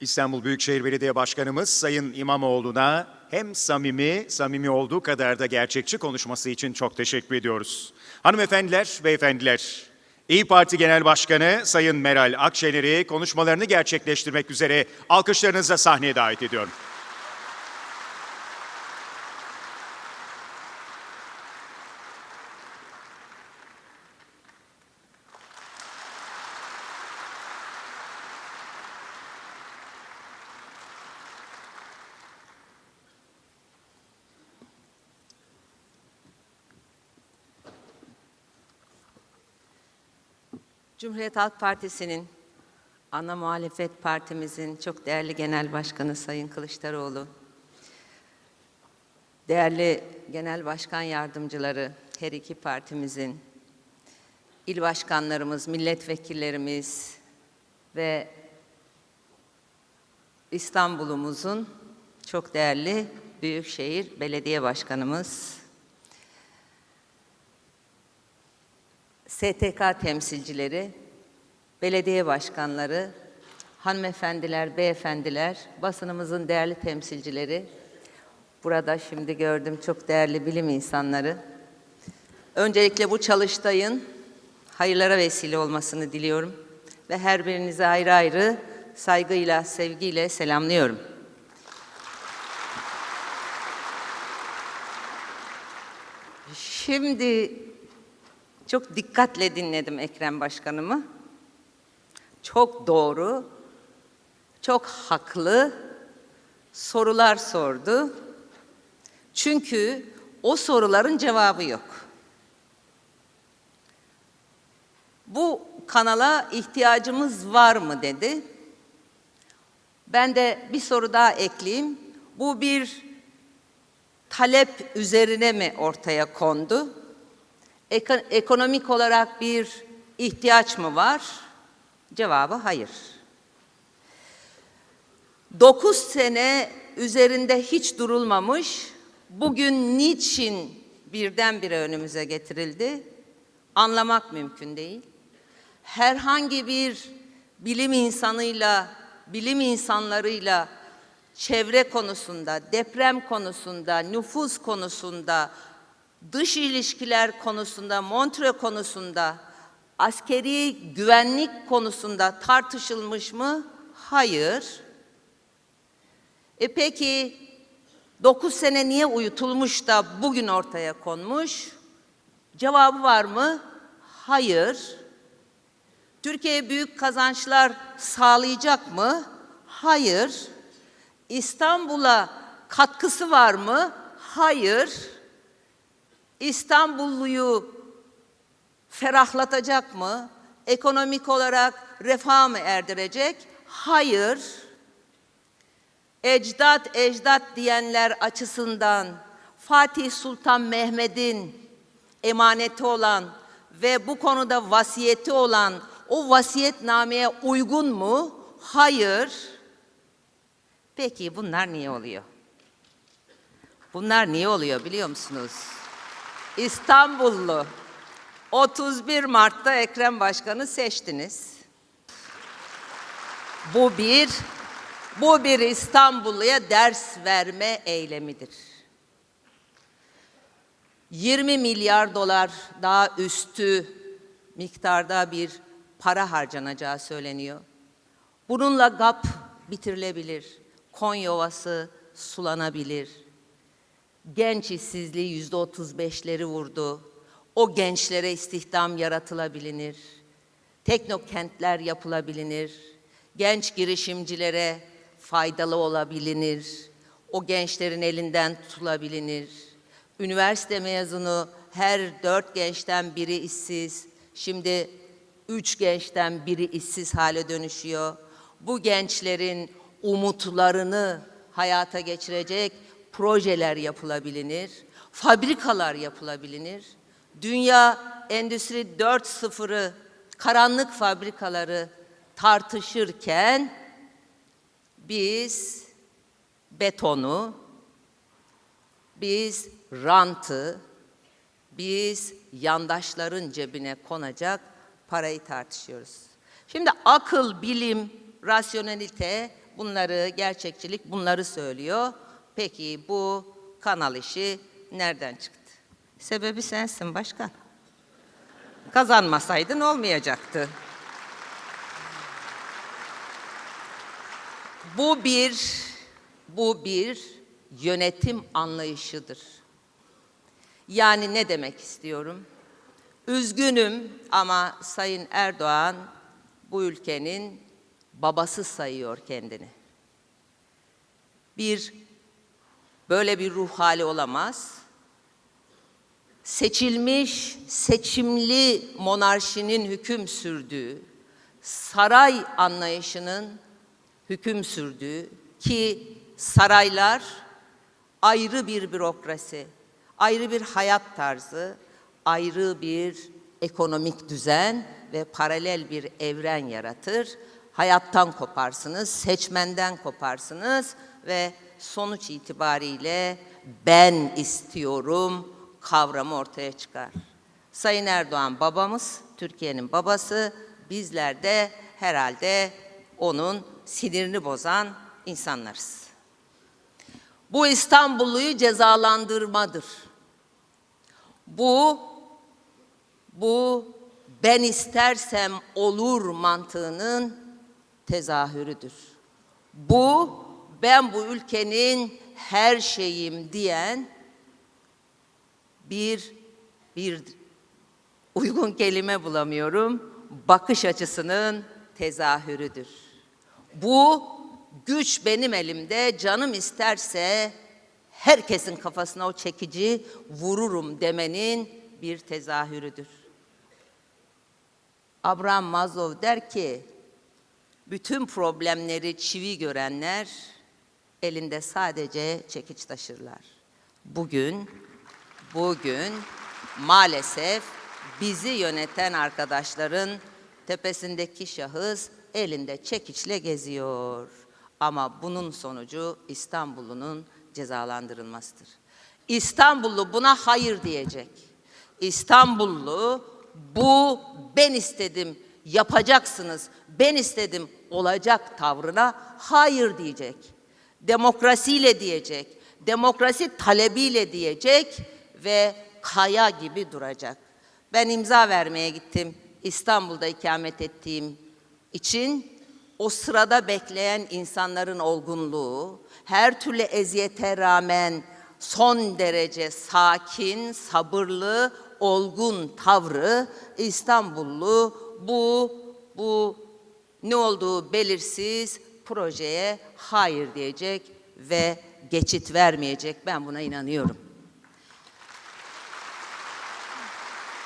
İstanbul Büyükşehir Belediye Başkanımız Sayın İmamoğlu'na hem samimi, samimi olduğu kadar da gerçekçi konuşması için çok teşekkür ediyoruz. Hanımefendiler, beyefendiler, İyi Parti Genel Başkanı Sayın Meral Akşener'i konuşmalarını gerçekleştirmek üzere alkışlarınızla sahneye davet ediyorum. Cumhuriyet Halk Partisi'nin ana muhalefet partimizin çok değerli genel başkanı Sayın Kılıçdaroğlu, değerli genel başkan yardımcıları her iki partimizin, il başkanlarımız, milletvekillerimiz ve İstanbul'umuzun çok değerli Büyükşehir Belediye Başkanımız, STK temsilcileri, belediye başkanları, hanımefendiler, beyefendiler, basınımızın değerli temsilcileri, burada şimdi gördüm çok değerli bilim insanları. Öncelikle bu çalıştayın hayırlara vesile olmasını diliyorum ve her birinize ayrı ayrı saygıyla, sevgiyle selamlıyorum. Şimdi çok dikkatle dinledim Ekrem Başkanımı. Çok doğru, çok haklı sorular sordu. Çünkü o soruların cevabı yok. Bu kanala ihtiyacımız var mı dedi. Ben de bir soru daha ekleyeyim. Bu bir talep üzerine mi ortaya kondu? Eko- ekonomik olarak bir ihtiyaç mı var? Cevabı hayır. 9 sene üzerinde hiç durulmamış, bugün niçin birdenbire önümüze getirildi? Anlamak mümkün değil. Herhangi bir bilim insanıyla, bilim insanlarıyla çevre konusunda, deprem konusunda, nüfus konusunda, dış ilişkiler konusunda, Montre konusunda, askeri güvenlik konusunda tartışılmış mı? Hayır. E peki 9 sene niye uyutulmuş da bugün ortaya konmuş? Cevabı var mı? Hayır. Türkiye'ye büyük kazançlar sağlayacak mı? Hayır. İstanbul'a katkısı var mı? Hayır. İstanbulluyu ferahlatacak mı? Ekonomik olarak refah mı erdirecek? Hayır. Ecdat ecdat diyenler açısından Fatih Sultan Mehmet'in emaneti olan ve bu konuda vasiyeti olan o vasiyetnameye uygun mu? Hayır. Peki bunlar niye oluyor? Bunlar niye oluyor biliyor musunuz? İstanbullu 31 Mart'ta Ekrem Başkan'ı seçtiniz. Bu bir bu bir İstanbulluya ders verme eylemidir. 20 milyar dolar daha üstü miktarda bir para harcanacağı söyleniyor. Bununla GAP bitirilebilir. Konya Ovası sulanabilir. Genç işsizliği yüzde otuz beşleri vurdu. O gençlere istihdam yaratılabilir. Teknokentler yapılabilir. Genç girişimcilere faydalı olabilir. O gençlerin elinden tutulabilir. Üniversite mezunu her dört gençten biri işsiz. Şimdi üç gençten biri işsiz hale dönüşüyor. Bu gençlerin umutlarını hayata geçirecek projeler yapılabilir, fabrikalar yapılabilir. Dünya Endüstri 4.0'ı, karanlık fabrikaları tartışırken biz betonu, biz rantı, biz yandaşların cebine konacak parayı tartışıyoruz. Şimdi akıl, bilim, rasyonelite bunları, gerçekçilik bunları söylüyor. Peki bu kanal işi nereden çıktı? Sebebi sensin başkan. Kazanmasaydın olmayacaktı. Bu bir bu bir yönetim anlayışıdır. Yani ne demek istiyorum? Üzgünüm ama Sayın Erdoğan bu ülkenin babası sayıyor kendini. Bir böyle bir ruh hali olamaz. Seçilmiş, seçimli monarşinin hüküm sürdüğü, saray anlayışının hüküm sürdüğü ki saraylar ayrı bir bürokrasi, ayrı bir hayat tarzı, ayrı bir ekonomik düzen ve paralel bir evren yaratır. Hayattan koparsınız, seçmenden koparsınız ve sonuç itibariyle ben istiyorum kavramı ortaya çıkar. Sayın Erdoğan babamız, Türkiye'nin babası, bizler de herhalde onun sinirini bozan insanlarız. Bu İstanbulluyu cezalandırmadır. Bu bu ben istersem olur mantığının tezahürüdür. Bu ben bu ülkenin her şeyim diyen bir bir uygun kelime bulamıyorum. Bakış açısının tezahürüdür. Bu güç benim elimde. Canım isterse herkesin kafasına o çekici vururum demenin bir tezahürüdür. Abraham Maslow der ki, bütün problemleri çivi görenler elinde sadece çekiç taşırlar. Bugün, bugün maalesef bizi yöneten arkadaşların tepesindeki şahıs elinde çekiçle geziyor. Ama bunun sonucu İstanbul'un cezalandırılmasıdır. İstanbullu buna hayır diyecek. İstanbullu bu ben istedim yapacaksınız, ben istedim olacak tavrına hayır diyecek. Demokrasiyle diyecek, demokrasi talebiyle diyecek ve kaya gibi duracak. Ben imza vermeye gittim İstanbul'da ikamet ettiğim için o sırada bekleyen insanların olgunluğu, her türlü eziyete rağmen son derece sakin, sabırlı, olgun tavrı İstanbullu bu bu ne olduğu belirsiz projeye hayır diyecek ve geçit vermeyecek. Ben buna inanıyorum.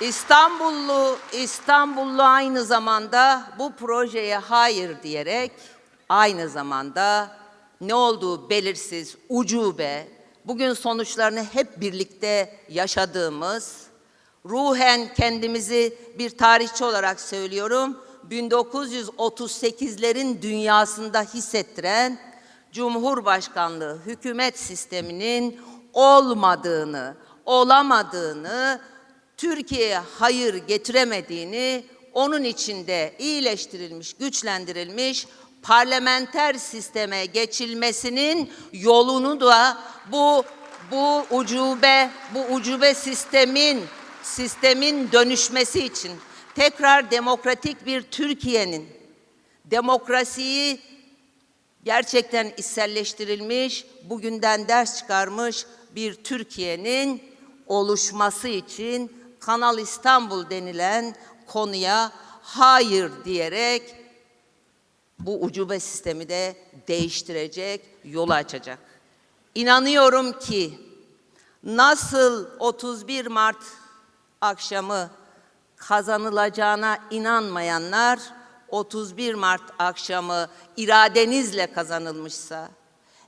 İstanbullu İstanbullu aynı zamanda bu projeye hayır diyerek aynı zamanda ne olduğu belirsiz, ucube, bugün sonuçlarını hep birlikte yaşadığımız, ruhen kendimizi bir tarihçi olarak söylüyorum, 1938'lerin dünyasında hissettiren Cumhurbaşkanlığı hükümet sisteminin olmadığını, olamadığını, Türkiye'ye hayır getiremediğini, onun içinde iyileştirilmiş, güçlendirilmiş parlamenter sisteme geçilmesinin yolunu da bu bu ucube, bu ucube sistemin sistemin dönüşmesi için tekrar demokratik bir Türkiye'nin demokrasiyi gerçekten içselleştirilmiş, bugünden ders çıkarmış bir Türkiye'nin oluşması için Kanal İstanbul denilen konuya hayır diyerek bu ucube sistemi de değiştirecek, yolu açacak. İnanıyorum ki nasıl 31 Mart akşamı kazanılacağına inanmayanlar 31 Mart akşamı iradenizle kazanılmışsa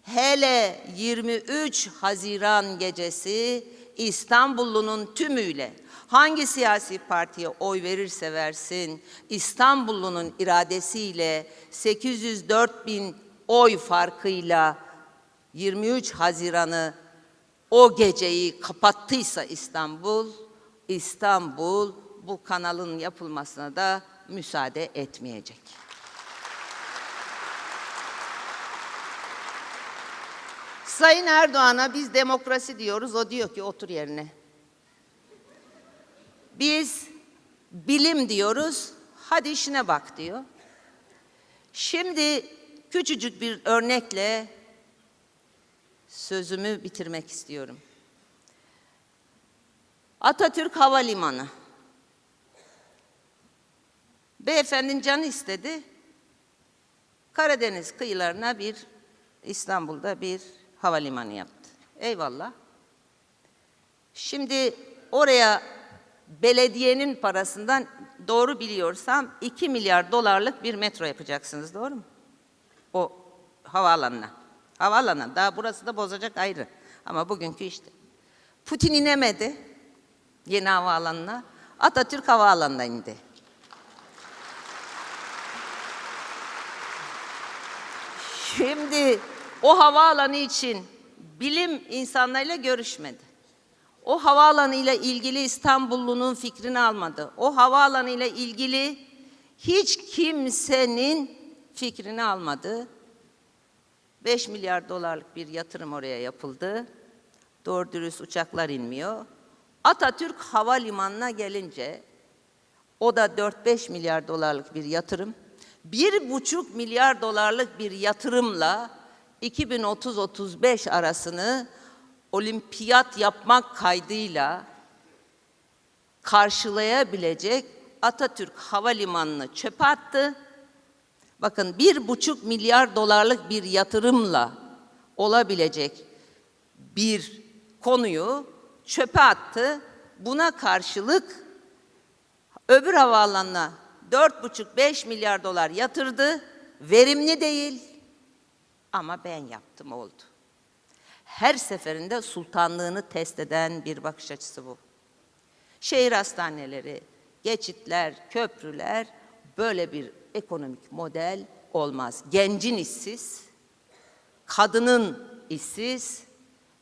hele 23 Haziran gecesi İstanbullunun tümüyle hangi siyasi partiye oy verirse versin İstanbullunun iradesiyle 804 bin oy farkıyla 23 Haziran'ı o geceyi kapattıysa İstanbul, İstanbul bu kanalın yapılmasına da müsaade etmeyecek. Sayın Erdoğan'a biz demokrasi diyoruz, o diyor ki otur yerine. Biz bilim diyoruz, hadi işine bak diyor. Şimdi küçücük bir örnekle sözümü bitirmek istiyorum. Atatürk Havalimanı. Beyefendinin canı istedi. Karadeniz kıyılarına bir İstanbul'da bir havalimanı yaptı. Eyvallah. Şimdi oraya belediyenin parasından doğru biliyorsam 2 milyar dolarlık bir metro yapacaksınız doğru mu? O havaalanına. Havaalanına. Daha burası da bozacak ayrı. Ama bugünkü işte. Putin inemedi yeni havaalanına. Atatürk havaalanına indi. Şimdi o havaalanı için bilim insanlarıyla görüşmedi. O havaalanı ile ilgili İstanbullunun fikrini almadı. O havaalanı ile ilgili hiç kimsenin fikrini almadı. 5 milyar dolarlık bir yatırım oraya yapıldı. Doğru dürüst uçaklar inmiyor. Atatürk Havalimanı'na gelince o da 4-5 milyar dolarlık bir yatırım. Bir buçuk milyar dolarlık bir yatırımla 2030-35 arasını olimpiyat yapmak kaydıyla karşılayabilecek Atatürk Havalimanı'nı çöpe attı. Bakın bir buçuk milyar dolarlık bir yatırımla olabilecek bir konuyu çöpe attı. Buna karşılık öbür havaalanına 4,5-5 milyar dolar yatırdı. Verimli değil ama ben yaptım oldu. Her seferinde sultanlığını test eden bir bakış açısı bu. Şehir hastaneleri, geçitler, köprüler böyle bir ekonomik model olmaz. Gencin işsiz, kadının işsiz,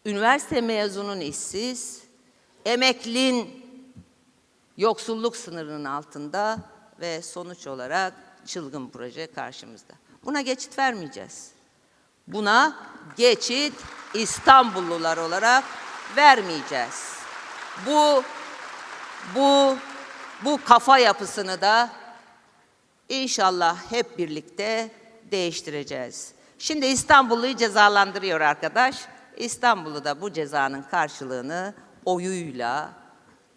üniversite mezunun işsiz, emeklin yoksulluk sınırının altında ve sonuç olarak çılgın proje karşımızda. Buna geçit vermeyeceğiz. Buna geçit İstanbullular olarak vermeyeceğiz. Bu bu bu kafa yapısını da inşallah hep birlikte değiştireceğiz. Şimdi İstanbullu'yu cezalandırıyor arkadaş. İstanbul'u da bu cezanın karşılığını oyuyla,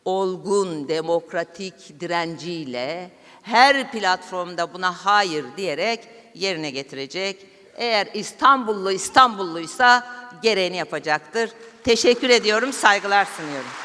olgun demokratik direnciyle her platformda buna hayır diyerek yerine getirecek. Eğer İstanbullu İstanbulluysa gereğini yapacaktır. Teşekkür ediyorum, saygılar sunuyorum.